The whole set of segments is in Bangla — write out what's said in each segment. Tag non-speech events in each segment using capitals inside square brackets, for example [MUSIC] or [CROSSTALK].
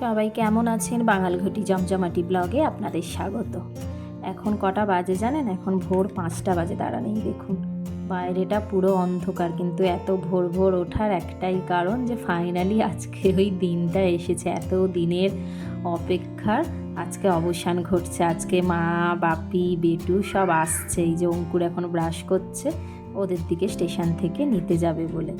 সবাই কেমন আছেন? বাঙালঘটি জমজমাটি ব্লগে আপনাদের স্বাগত। এখন কটা বাজে জানেন? এখন ভোর পাঁচটা বাজে, দাঁড়ানেই দেখুন। বাইরেটা পুরো অন্ধকার, কিন্তু এত ভোর ভোর ওঠার একটাই কারণ যে ফাইনালি আজকে ওই দিনটা এসেছে, এত দিনের অপেক্ষার আজকে অবসান ঘটছে, আজকে মা, বাপি, বেটু সব আসছে, এই যে অঙ্কুর এখন ব্রাশ করছে, ওদের দিকে স্টেশন থেকে নিতে যাবে বলে।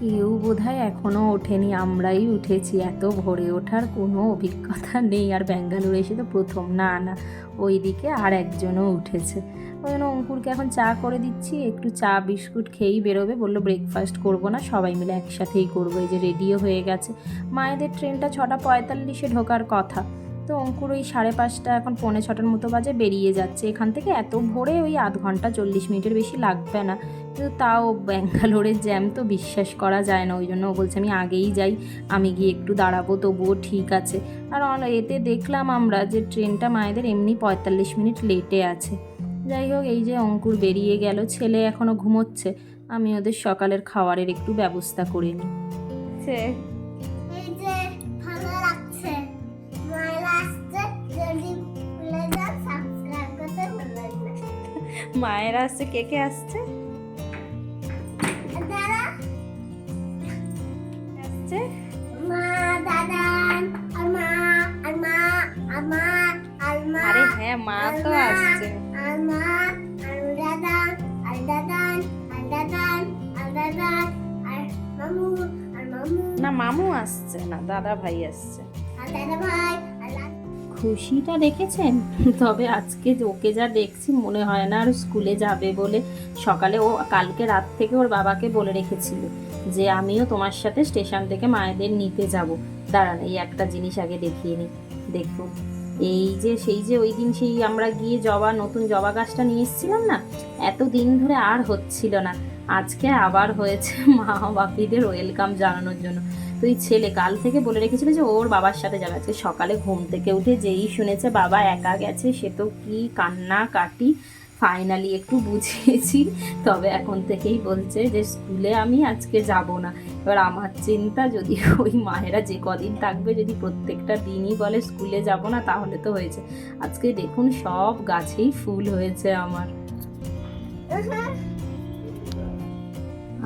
কেউ বোধহয় এখনও ওঠেনি। আমরাই উঠেছি। এত ভোরে ওঠার কোনো অভিজ্ঞতা নেই। আর ব্যাঙ্গালোর এসে তো প্রথম। না না, ওইদিকে আর একজনও উঠেছে। ওই জন্য অঙ্কুরকে এখন চা করে দিচ্ছি। একটু চা, বিস্কুট খেয়েই বেরোবে। বলল ব্রেকফাস্ট করব না। সবাই মিলে একসাথেই করব। এই যে রেডিও হয়ে গেছে। মায়েদের ট্রেনটা ছটা পঁয়তাল্লিশে ঢোকার কথা। তো অঙ্কুর ওই সাড়ে পাঁচটা, এখন পৌনে ছটার মতো বাজে বেরিয়ে যাচ্ছে। এখান থেকে এত ভোরে ওই আধ ঘণ্টা চল্লিশ মিনিটের বেশি লাগবে না। কিন্তু তাও ব্যাঙ্গালোরের জ্যাম তো বিশ্বাস করা যায় না, ওই জন্য ও বলছে আমি আগেই যাই, আমি গিয়ে একটু দাঁড়াবো, তবুও ঠিক আছে। আর এতে দেখলাম আমরা যে ট্রেনটা মায়েদের এমনি পঁয়তাল্লিশ মিনিট লেটে আছে। যাই হোক, এই যে অঙ্কুর বেরিয়ে গেল, ছেলে এখনও ঘুমোচ্ছে, আমি ওদের সকালের খাওয়ারের একটু ব্যবস্থা করে নিই। মায়ের আসছে কে কে আসছে? আসছে? মা দাদা মা আর হ্যাঁ মা তো আসছে। না মামু আসছে না দাদা ভাই আসছে। দাদা ভাই খুশিটা দেখেছেন? তবে আজকে ওকে যা দেখছি মনে হয় না আর স্কুলে যাবে বলে। সকালে ও কালকে রাত থেকে ওর বাবাকে বলে রেখেছিল যে, আমিও তোমার সাথে স্টেশন থেকে মায়েদের নিতে যাব। দাঁড়ান, এই একটা জিনিস আগে দেখিয়ে নিই দেখুন এই যে, সেই যে ওই দিন সেই আমরা গিয়ে জবা, নতুন জবা গাছটা নিয়ে এসেছিলাম না, এত দিন ধরে আর হচ্ছিল না। আজকে আবার হয়েছে [LAUGHS] মা বাপিদের ওয়েলকাম জানানোর জন্য। তুই ছেলে কাল থেকে বলে রেখেছিল যে, ওর বাবার সাথে যাবে। আজকে সকালে ঘুম থেকে উঠে যেই শুনেছে, বাবা একা গেছে, সে তো কি কান্না কাটি ফাইনালি একটু বুঝিয়েছি। তবে এখন থেকেই বলছে যে, স্কুলে আমি আজকে যাব না। এবার আমার চিন্তা, যদি ওই মায়েরা যে কদিন থাকবে, যদি প্রত্যেকটা দিনই বলে, স্কুলে যাব না, তাহলে তো হয়েছে। আজকে দেখুন, সব গাছেই ফুল হয়েছে আমার।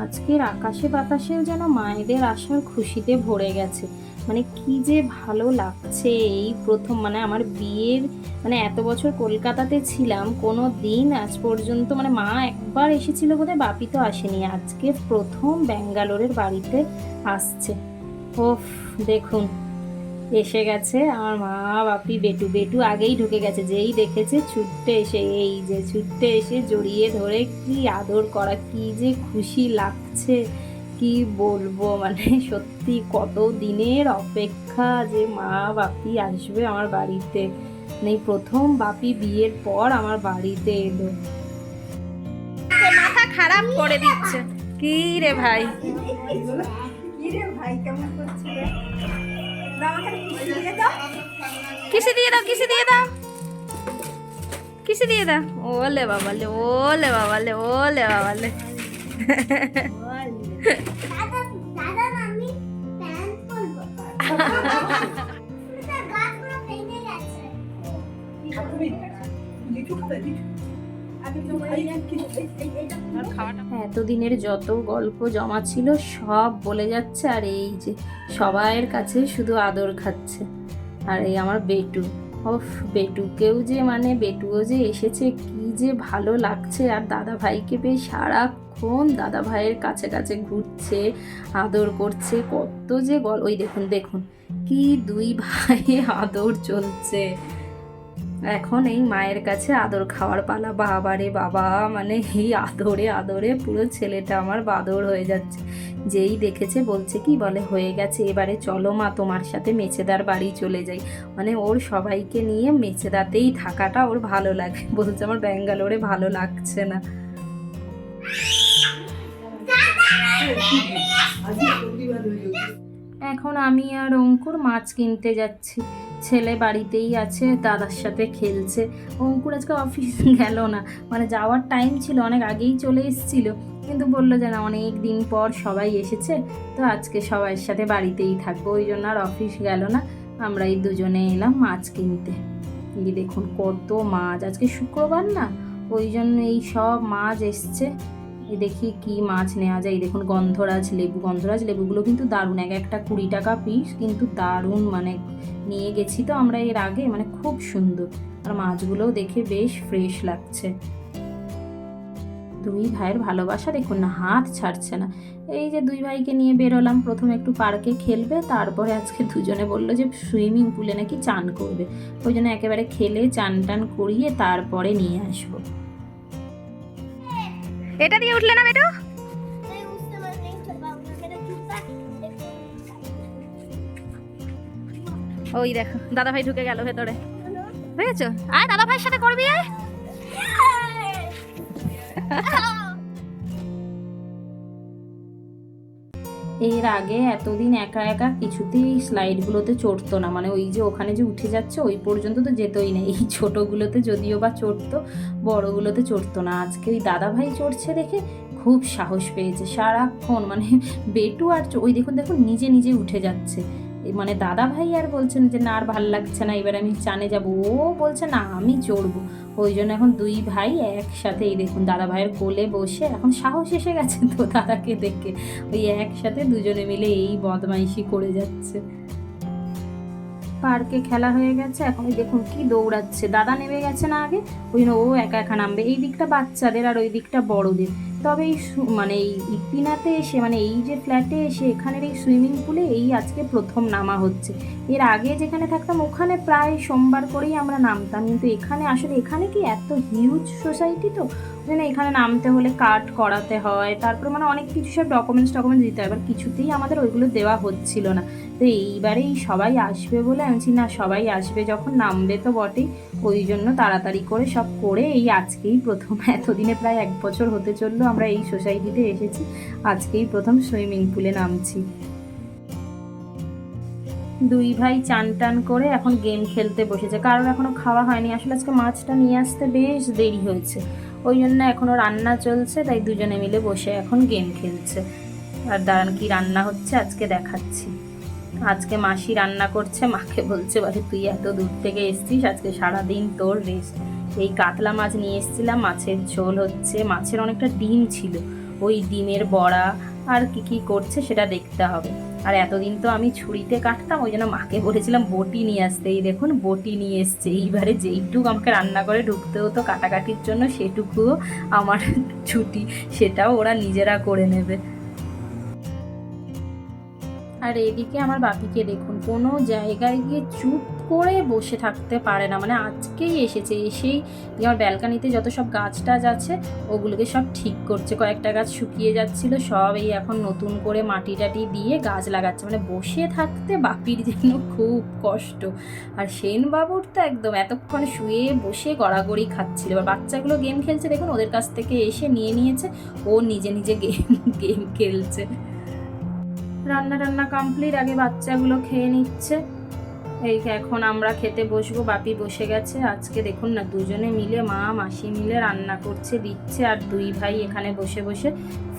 আজকের আকাশে বাতাসেও যেন মায়েদের আসার খুশিতে ভরে গেছে। মানে কি যে ভালো লাগছে এই প্রথম মানে আমার বিয়ের মানে এত বছর কলকাতাতে ছিলাম, কোনো দিন আজ পর্যন্ত মানে মা একবার এসেছিল বোধহয় বাপি তো আসেনি, আজকে প্রথম ব্যাঙ্গালোরের বাড়িতে আসছে। ওফ, দেখুন, এসে গেছে আমার মা, বাপি, বেটু। বেটু আগেই ঢুকে গেছে, যেই দেখেছে ছুটতে এসে, এই যে ছুটতে এসে জড়িয়ে ধরে, কি আদর করা, কি যে খুশি লাগছে। কি বলব? মানে সত্যি কত দিনের অপেক্ষা যে মা বাপি আসবে আমার বাড়িতে। নেই প্রথম বাপি বিয়ের পর আমার বাড়িতে এলো। মাথা খারাপ করে দিচ্ছে। কি রে ভাই? কিসে দিয়ে দাও কিসে দিয়ে দাও। কিসে দিয়ে দাও। ওলে বাবালে ওলে বাবালে ওলে বাবালে। [LAUGHS] এতদিনের যত গল্প জমা ছিল সব বলে যাচ্ছে আর এই যে সবাইয়ের কাছে শুধু আদর খাচ্ছে। আর এই আমার বেটু। ওফ বেটুকেও যে মানে বেটুও যে এসেছে কি যে ভালো লাগছে। আর দাদা ভাইকে পেয়ে সারাক্ষণ দাদা ভাইয়ের কাছে কাছে ঘুরছে, আদর করছে। কত যে গল ওই দেখুন দেখুন, কি দুই ভাই আদর চলছে। এখন এই মায়ের কাছে আদর খাওয়ার পালা বাবা রে বাবা মানে এই আদরে আদরে পুরো ছেলেটা আমার বাদর হয়ে যাচ্ছে। যেই দেখেছে বলছে কি বলে, হয়ে গেছে, এবারে চলো মা, তোমার সাথে মেছেদার বাড়ি চলে যাই। মানে ওর সবাইকে নিয়ে মেছেদাতেই থাকাটা ওর ভালো লাগে। বলছে আমার ব্যাঙ্গালোরে ভালো লাগছে না। এখন আমি আর অঙ্কুর মাছ কিনতে যাচ্ছি। ছেলে বাড়িতেই আছে, দাদার সাথে খেলছে। অঙ্কুর আজকে অফিস গেল না। মানে যাওয়ার টাইম ছিল, অনেক আগেই চলে এসেছিল। কিন্তু বলল যে না, অনেক দিন পর সবাই এসেছে, তো আজকে সবার সাথে বাড়িতেই থাকব। ওই জন্য আর অফিস গেল না। আমরা এই দুজনে এলাম মাছ কিনতে। দেখুন কত মাছ। আজকে শুক্রবার না? ওই জন্য এই সব মাছ এসছে। দেখি কি মাছ নেওয়া যায়। দেখুন গন্ধরাজ লেবু। গন্ধরাজ লেবুগুলো কিন্তু দারুণ। এক একটা কুড়ি টাকা পিস কিন্তু দারুণ মানে নিয়ে গেছি তো আমরা এর আগে মানে খুব সুন্দর। আর মাছগুলোও দেখে বেশ ফ্রেশ লাগছে। দুই ভাইয়ের ভালোবাসা, দেখুন না, হাত ছাড়ছে না। এই যে দুই ভাইকে নিয়ে বেরোলাম, প্রথমে একটু পার্কে খেলবে, তারপরে আজকে দুজনে বলল যে সুইমিং পুলে নাকি চান করবে। ওই জন্য একেবারে খেলে চান টান করিয়ে তারপরে নিয়ে আসব। এটা দিয়ে উঠলে না বেটু? ওই দেখো দাদা ভাই ঢুকে গেল ভেতরে। বুঝেছ আয় দাদা ভাইয়ের সাথে করবি, আয়। এর আগে এতদিন একা একা কিছুতেই স্লাইডগুলোতে চড়তো না। মানে ওই যে ওখানে যে উঠে যাচ্ছে, ওই পর্যন্ত তো যেতই না। এই ছোটোগুলোতে যদিও বা চড়তো, বড়গুলোতে চড়তো না। আজকে ওই দাদা ভাই চড়ছে দেখে খুব সাহস পেয়েছে। সারাক্ষণ মানে বেটু আর ওই দেখুন দেখুন, নিজে নিজে উঠে যাচ্ছে। মানে দাদা ভাই আর বলছেন যে, না, আর ভালো লাগছে না। এবার আমি চানে যাব। ও বলছে, না, আমি চড়বো। ওই জন্য এখন দুই ভাই একসাথে, এই দেখুন, দাদা ভাইয়ের কোলে বসে, এখন সাহস এসে গেছে তো দাদাকে দেখে। ওই একসাথে দুজনে মিলে এই বদমাইশি করে যাচ্ছে। পার্কে খেলা হয়ে গেছে, এখন ওই দেখুন কি দৌড়াচ্ছে। দাদা নেমে গেছে না আগে, ওই ও একা একা নামবে। এই দিকটা বাচ্চাদের আর ওই দিকটা বড়দের। তবে এই মানে এই ইপিনাতে এসে মানে এই যে ফ্ল্যাটে এসে এখানের এই সুইমিং পুলে এই আজকে প্রথম নামা হচ্ছে। এর আগে যেখানে থাকতাম ওখানে প্রায় সোমবার করেই আমরা নামতাম। কিন্তু এখানে আসলে, এখানে কি এত হিউজ সোসাইটি তো? ওই এখানে নামতে হলে কার্ড করাতে হয়, তারপর মানে অনেক কিছু সব ডকুমেন্টস ডকুমেন্টস দিতে হয়, এবার কিছুতেই আমাদের ওইগুলো দেওয়া হচ্ছিল না। তো এইবারেই সবাই আসবে বলে আমি না, সবাই আসবে, যখন নামবে তো বটেই। ওই জন্য তাড়াতাড়ি করে সব করে এই আজকেই প্রথম, [LAUGHS] এতদিনে প্রায় এক বছর হতে চলল, আমরা এই সোসাইটিতে এসেছি, আজকেই প্রথম সুইমিং পুলে নামছি। দুই ভাই চান টান করে এখন গেম খেলতে বসেছে কারোর এখনও খাওয়া হয়নি। আসলে আজকে মাছটা নিয়ে আসতে বেশ দেরি হয়েছে। ওই জন্য এখনও রান্না চলছে, তাই দুজনে মিলে বসে এখন গেম খেলছে। আর দাঁড়ান, কি রান্না হচ্ছে আজকে দেখাচ্ছি। আজকে মাসি রান্না করছে, মাকে বলছে বলে তুই এত দূর থেকে এসছিস, আজকে সারাদিন তোর রেস্ট এই কাতলা মাছ নিয়ে এসেছিলাম, মাছের ঝোল হচ্ছে, মাছের অনেকটা ডিম ছিল। ওই ডিমের বড়া আর কি কি করছে সেটা দেখতে হবে। আর এতদিন তো আমি ছুরিতে কাটতাম, ওই জন্য মাকে বলেছিলাম, বটি নিয়ে আসতে। এই দেখুন, বটি নিয়ে এসছে। এইবারে যেইটুকু আমাকে রান্না করে ঢুকতে হতো কাটাকাটির জন্য, সেটুকুও আমার ছুটি, সেটাও ওরা নিজেরা করে নেবে। আর এদিকে আমার বাপিকে দেখুন, কোনো জায়গায় গিয়ে চুপ করে বসে থাকতে পারে না। মানে আজকেই এসেছে, এসেই আমার ব্যালকানিতে যত সব গাছ টাছ আছে, ওগুলোকে সব ঠিক করছে। কয়েকটা গাছ শুকিয়ে যাচ্ছিল, সব এই এখন নতুন করে মাটি টাটি দিয়ে গাছ লাগাচ্ছে। মানে বসে থাকতে বাপির যেন খুব কষ্ট। আর সেন বাবুর তো একদম এতক্ষণ শুয়ে বসে গড়াগড়ি খাচ্ছিল। এবার বাচ্চাগুলো গেম খেলছে, দেখুন ওদের কাছ থেকে এসে নিয়ে নিয়েছে, ও নিজে নিজে গেম গেম খেলছে। রান্না টান্না কমপ্লিট আগে বাচ্চাগুলো খেয়ে নিচ্ছে। এই এখন আমরা খেতে বসবো, বাপি বসে গেছে। আজকে দেখুন না, দুজনে মিলে মা, মাসি মিলে রান্না করছে, দিচ্ছে আর দুই ভাই এখানে বসে বসে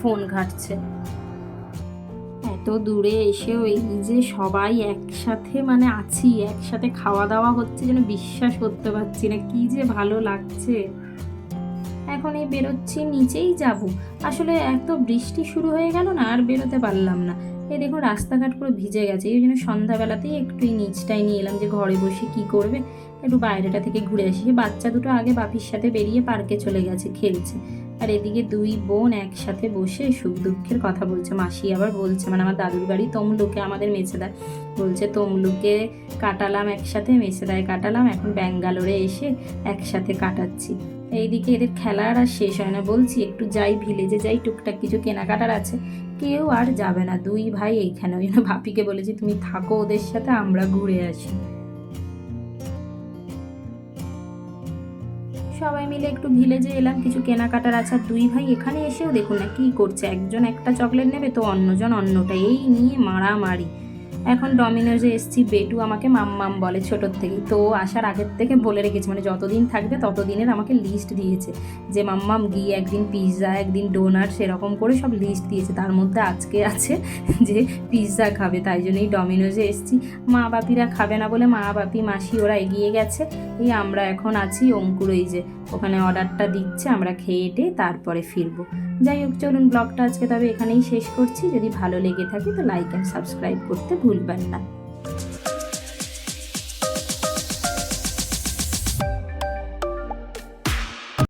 ফোন ঘাঁটছে। এত দূরে এসেও এই যে সবাই একসাথে মানে আছি, একসাথে খাওয়া দাওয়া হচ্ছে যেন বিশ্বাস করতে পারছি না, কি যে ভালো লাগছে। এখন এই বেরোচ্ছি, নিচেই যাব। আসলে এত বৃষ্টি শুরু হয়ে গেল না, আর বেরোতে পারলাম না। এই দেখুন, রাস্তাঘাট পুরো ভিজে গেছে। এই জন্য সন্ধ্যাবেলাতেই একটু নিচটাই নিয়ে এলাম যে ঘরে বসে কি করবে। একটু বাইরেটা থেকে ঘুরে আসি। বাচ্চা দুটো আগে বাপির সাথে বেরিয়ে পার্কে চলে গেছে, খেলছে। আর এদিকে দুই বোন একসাথে বসে সুখ দুঃখের কথা বলছে। মাসি আবার বলছে মানে আমার দাদুর বাড়ি তমলুকে আমাদের মেছেদায়। বলছে, তমলুকে কাটালাম একসাথে, মেছেদায় কাটালাম, এখন ব্যাঙ্গালোরে এসে একসাথে কাটাচ্ছি। এইদিকে এদের খেলার আর শেষ হয় না। বলছি, একটু যাই ভিলেজে যাই, টুকটাক কিছু কেনাকাটার আছে। কেউ আর যাবে না। দুই ভাই এইখানে। ওই ভাপিকে বলেছি, তুমি থাকো ওদের সাথে, আমরা ঘুরে আসি। সবাই মিলে একটু ভিলেজে এলাম। কিছু কেনাকাটার আছে। দুই ভাই এখানে এসেও দেখুন না কি করছে। একজন একটা চকলেট নেবে তো অন্যজন অন্যটা। এই নিয়ে মারামারি। এখন ডমিনোজে এসছি, বেটু আমাকে মাম্মাম বলে ছোটোর থেকে তো আসার আগের থেকে বলে রেখেছে মানে যতদিন থাকবে ততদিনের আমাকে লিস্ট দিয়েছে যে মাম্মাম গিয়ে একদিন পিৎজা একদিন ডোনার সেরকম করে সব লিস্ট দিয়েছে। তার মধ্যে আজকে আছে [LAUGHS] যে পিৎজা খাবে, তাই জন্যই ডমিনোজে এসছি। মা বাপিরা খাবে না বলে মা বাপি মাসি ওরা এগিয়ে গেছে। এই আমরা এখন আছি অঙ্কুর, এই যে ওখানে অর্ডারটা দিচ্ছে, আমরা খেয়ে টেয়ে তারপরে ফিরবো। যাই হোক, চলুন ব্লগটা আজকে তবে এখানেই শেষ করছি। যদি ভালো লেগে থাকে তো লাইক অ্যান্ড সাবস্ক্রাইব করতে ভুলবেন না।